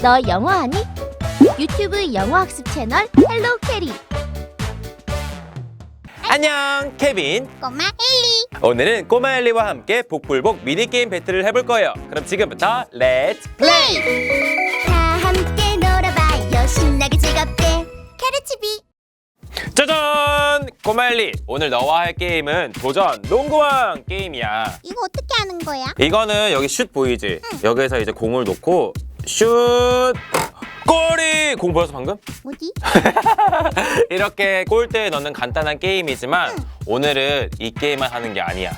너 영어 하니? 유튜브 영어 학습 채널 헬로 캐리. 안녕 케빈 꼬마 엘리. 오늘은 꼬마 엘리와 함께 복불복 미니게임 배틀을 해볼 거예요 그럼 지금부터 렛츠 플레이. 다 함께 놀아봐요. 신나게 즐겁게. 캐르치비. 짜잔 꼬마 엘리 오늘 너와 할 게임은 도전 농구왕 게임이야 이거 어떻게 하는 거야? 이거는 여기 슛 보이지? 여기에서 이제 공을 놓고 슛 골이 공 보였어 방금? 뭐지? 이렇게 골대에 넣는 간단한 게임이지만 오늘은 이 게임만 하는 게 아니야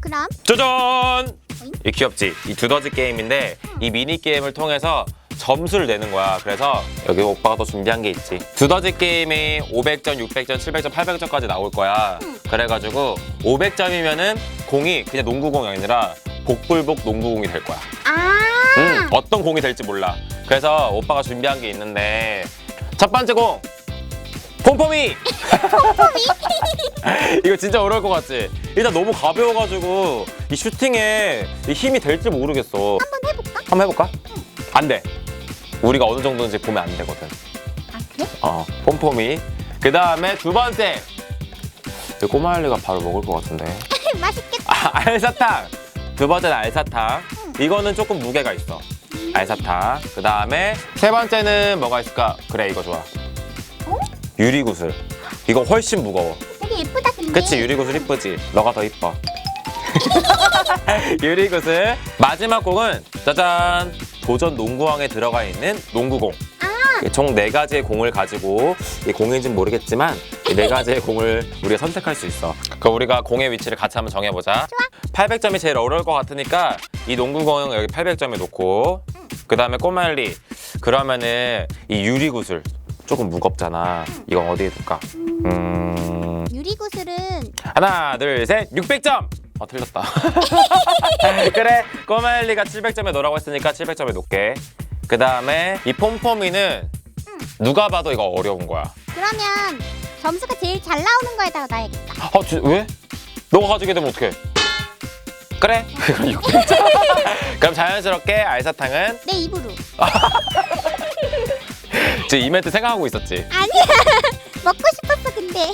그럼 짜잔! 이 귀엽지? 이 두더지 게임인데 이 미니 게임을 통해서 점수를 내는 거야. 그래서 여기 오빠가 또 준비한 게 있지. 두더지 게임이 500점, 600점, 700점, 800점까지 나올 거야. 그래가지고 500점이면은 공이 그냥 농구공이 아니라 복불복 농구공이 될 거야. 아. 음, 어떤 공이 될지 몰라. 그래서 오빠가 준비한 게 있는데 첫 번째 공 폼폼이. 이거 진짜 어려울 것 같지? 일단 너무 가벼워가지고 이 슈팅에 이 힘이 될지 모르겠어. 한번 해볼까? 한번 해볼까? 안 돼. 우리가 어느 정도인지 보면 안 되거든. 아 그래? 어, 폼폼이. 그 다음에 두 번째. 이 꼬마 알리가 바로 먹을 것 같은데. 맛있겠다. 아, 알사탕. 두 번째는 알사탕. 이거는 조금 무게가 있어. 알사탕. 그 다음에 세 번째는 뭐가 있을까? 그래, 이거 좋아. 어? 유리구슬. 이거 훨씬 무거워. 되게 예쁘다 근데. 그치, 유리구슬 이쁘지? 너가 더 이뻐. 유리구슬. 마지막 공은 짜잔. 도전 농구왕에 들어가 있는 농구공. 아. 총네 가지의 공을 가지고 이 공인지는 모르겠지만 이 네 가지의 공을 우리가 선택할 수 있어. 그럼 우리가 공의 위치를 같이 한번 정해보자. 800점이 제일 어려울 것 같으니까 이 농구공 여기 800점에 놓고 그 다음에 꼬말리 그러면은 이 유리구슬 조금 무겁잖아. 이건 어디에 둘까? 음 유리구슬은 하나 둘 셋 600점. 어 틀렸다. 그래 꼬말리가 700점에 놓으라고 했으니까 700점에 놓게. 그 다음에 이 폼폼이는 누가 봐도 이거 어려운 거야. 그러면 점수가 제일 잘 나오는 거에다가 놔야겠다. 아, 지, 왜? 너가 가지게 되면 어떡해? 그래? 그럼 600점. 그럼 자연스럽게 알사탕은 내 입으로. 지금 이벤트 생각하고 있었지? 아니야. 먹고 싶었어 근데.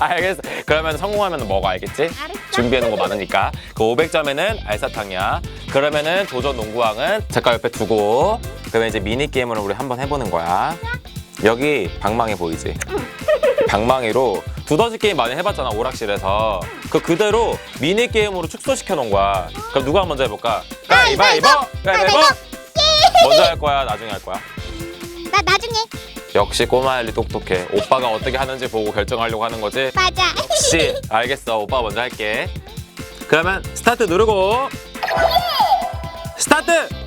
알겠어. 그러면 성공하면 먹어, 알겠지? 알았어. 준비해놓은 거 많으니까. 그 500점에는 알사탕이야. 그러면은 도전 농구왕은 잠깐 옆에 두고, 그러면 이제 미니 게임으로 우리 한번 해보는 거야. 여기 방망이 보이지? 방망이로 두더지 게임 많이 해봤잖아, 오락실에서. 그 그대로 미니 게임으로 축소시켜 놓은 거야. 그럼 누가 먼저 해볼까? 가위바위보! 가위바위보! 먼저 할 거야, 나중에 할 거야? 나 나중에. 역시 꼬마 엘리 똑똑해. 오빠가 어떻게 하는지 보고 결정하려고 하는 거지? 맞아. 씨, 알겠어. 오빠 먼저 할게. 그러면 스타트 누르고 스타트.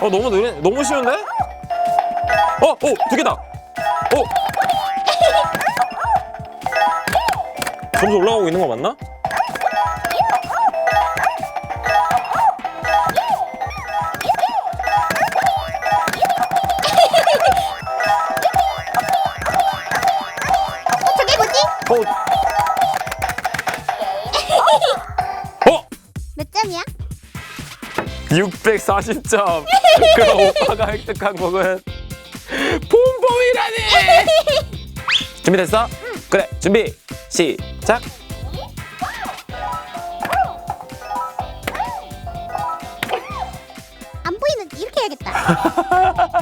어 너무 느리 너무 쉬운데? 어, 오, 두 개다. 오. 점수 올라가고 있는 거 맞나? 640점. 그럼 오빠가 획득한 곡은 폼폼이라니. 준비됐어? 그래, 준비. 시작. 안 보이는 이렇게 해야겠다.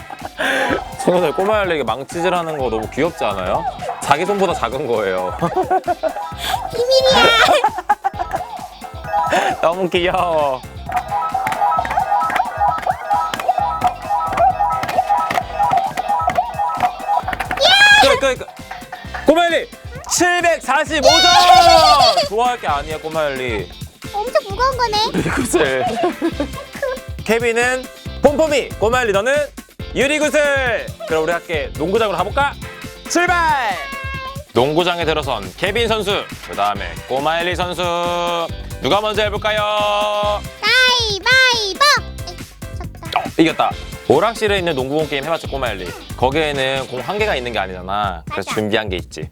친구들 꼬마 알레기 망치질하는 거 너무 귀엽지 않아요? 자기 손보다 작은 거예요. 비밀이야. 너무 귀여워. 끝, 끝, 끝. 꼬마 엘리 745점! 좋아할 게 아니야, 꼬마 엘리. 엄청 무거운 거네. 유리구슬. 케빈은 폼폼이, 꼬마 엘리 너는 유리구슬. 그럼 우리 함께 농구장으로 가볼까? 출발! 농구장에 들어선 케빈 선수, 그 다음에 꼬마 엘리 선수. 누가 먼저 해볼까요? 가위바위보. 졌다. 이겼다. 오락실에 있는 농구공 게임 해봤죠 꼬마엘리. 거기에는 공 한 개가 있는 게 아니잖아. 그래서 맞아. 준비한 게 있지.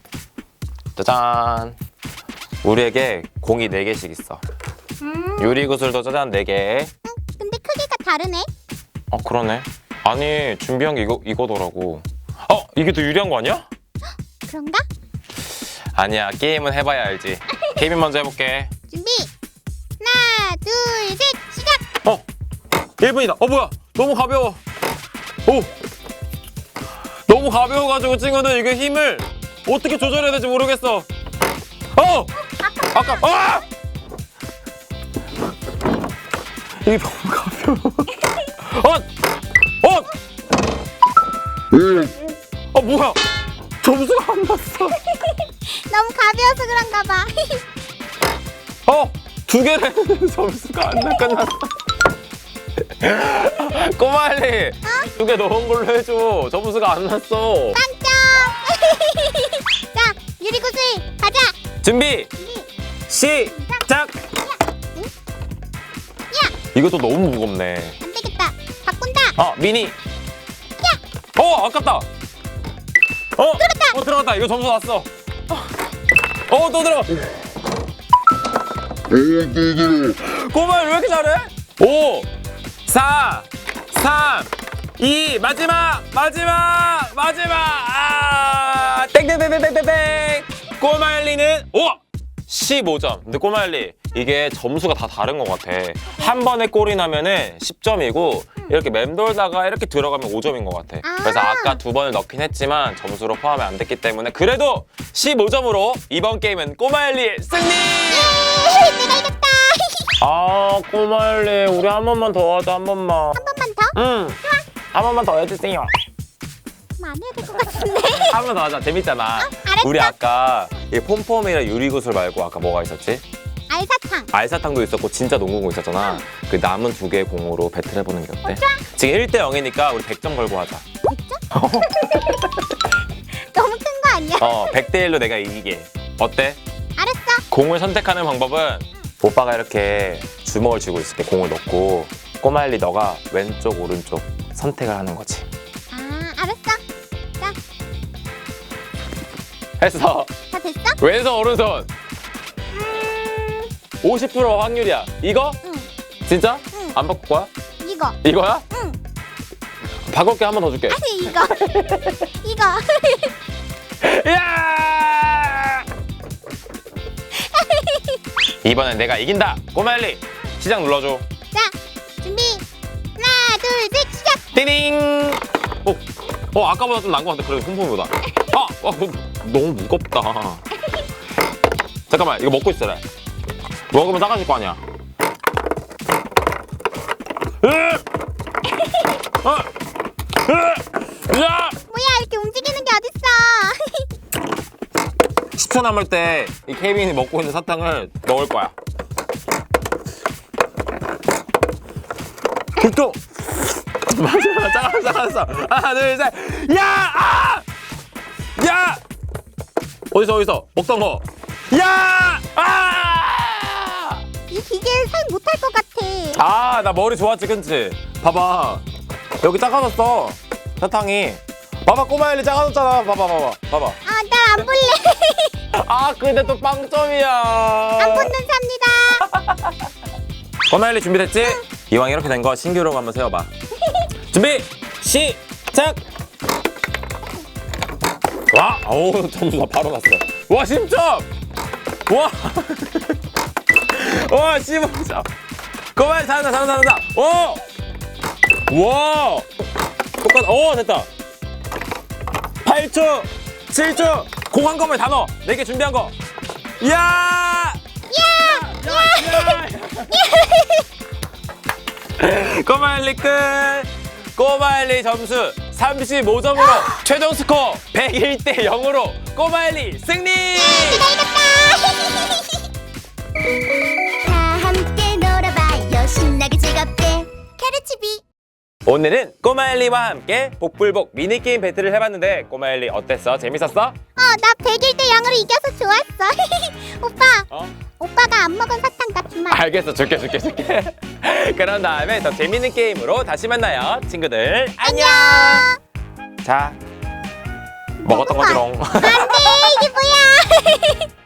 짜잔. 우리에게 공이 네개씩 있어. 음, 유리구슬도 짜잔 네개. 근데 크기가 다르네. 어 그러네. 아니 준비한 게 이거, 이거더라고. 어 이게 더 유리한 거 아니야? 그런가? 아니야 게임은 해봐야 알지. 게임 먼저 해볼게. 준비. 하나, 둘, 셋, 시작. 어 1분이다. 어 뭐야 너무 가벼워 오 너무 가벼워가지고 친구들 이게 힘을 어떻게 조절해야 될지 모르겠어 어 아까 아 이게 너무 가벼워 어! 어! 어 뭐야 점수가 안 났어 너무 가벼워서 그런가 봐. 어! 두 개를 했는데 점수가 안 나, 끝났어. 꼬마알리! 두 개 넣은 걸로 해줘. 점수가 안 났어. 깜짝. 자, 유리구슬 가자. 준비! 시작! 이것도 너무 무겁네. 안 되겠다. 바꾼다. 어, 미니! 어, 아깝다! 어! 들어갔다! 어, 들어갔다. 이거 점수 났어. 어, 또 들어! 꼬마알 왜 이렇게 잘해? 5, 4, 3, 2, 마지막! 마지막! 마지막! 아! 땡땡땡땡땡땡! 꼬마알리는 오! 15점. 근데 꼬마알리 이게 점수가 다 다른 것 같아. 한 번에 골이 나면은 10점이고 이렇게 맴돌다가 이렇게 들어가면 5점인 것 같아. 아. 그래서 아까 두 번을 넣긴 했지만 점수로 포함이 안 됐기 때문에 그래도 15점으로 이번 게임은 꼬마알리 승리! 아 꼬마알리 우리 한 번만 더 하자 한 번만. 한 번만 더? 응. 한 번만 더 해주세요. 그럼 안 해야 될 것 같은데. 한 번 더 하자. 재밌잖아. 알았어. 우리 아까 이 폼폼이랑 유리구슬 말고 아까 뭐가 있었지? 알사탕. 알사탕도 있었고 진짜 농구공 있었잖아. 그 남은 두 개의 공으로 배틀해보는 게 어때? 지금 1대 0이니까 우리 100점 걸고 하자. 100점? 너무 큰 거 아니야? 어, 100대 1로 내가 이기게. 어때? 알았어. 공을 선택하는 방법은 오빠가 이렇게 주먹을 쥐고 있을게 공을 넣고 꼬마일리 너가 왼쪽 오른쪽 선택을 하는 거지. 아, 알았어. 자, 했어. 다 됐어? 왼손 오른손 음, 50% 확률이야. 이거? 응. 진짜? 응. 안 바꿀 거야? 이거. 이거야? 응. 바꿀 게 한 번 더 줄게. 아니, 이거. 이거. 야! 이번엔 내가 이긴다. 꼬마일리 시작 눌러줘. 자, 준비. 하나, 둘, 셋, 시작. 띠링. 어, 어 아까보다 좀 나은 것 같아. 그래도 홈폼보다. 아, 아 너무 무겁다. 잠깐만 이거 먹고 있어라. 먹으면 작아질 거 아니야. 으! 어! 으! 야! 10초 남을 때 이 케빈이 먹고 있는 사탕을 먹을 거야. 그쪽 마지막 잠깐 잠깐만 하나 둘 셋 야! 아! 야! 어디서 어디서 먹던 거? 야! 아! 이 사용 못할 것 같아. 아, 나 머리 좋았지, 그치? 봐봐. 여기 작아졌어. 사탕이. 봐봐, 꼬마엘리 작아졌잖아. 봐봐, 봐봐. 봐봐. 아, 나 안 볼래. 아, 근데 또 빵점이야. 한 푼은 삽니다. 꼬마엘리 준비됐지? 이왕 이렇게 된 거 신규로 한번 세워봐. 준비, 시작! 와, 어우, 점수 다 바로 났어. 와, 10점! 와! 와, 15점! 꼬마엘리 잘한다, 잘한다, 잘한다! 오! 와! 똑같, 오, 됐다! 8초, 7초, 공한 검에 다 넣어! 4개 준비한 거! 야! 꼬마일리 끝! 꼬마일리 점수 35점으로 최종 스코어 101대 0으로 꼬마일리 승리! 다 함께 놀아봐요. 신나게 즐겁게. 캐르치비. 오늘은 꼬마일리와 함께 복불복 미니게임 배틀을 해봤는데 꼬마일리 어땠어? 재밌었어? 어, 나 100일 대 0으로 이겨서 좋았어. 오빠, 어? 오빠가 안 먹은 사탕 주면 알겠어. 줄게 줄게 줄게. 그런 다음에 더 재밌는 게임으로 다시 만나요 친구들. 안녕! 자 먹었던 거지롱. 안돼 이게 뭐야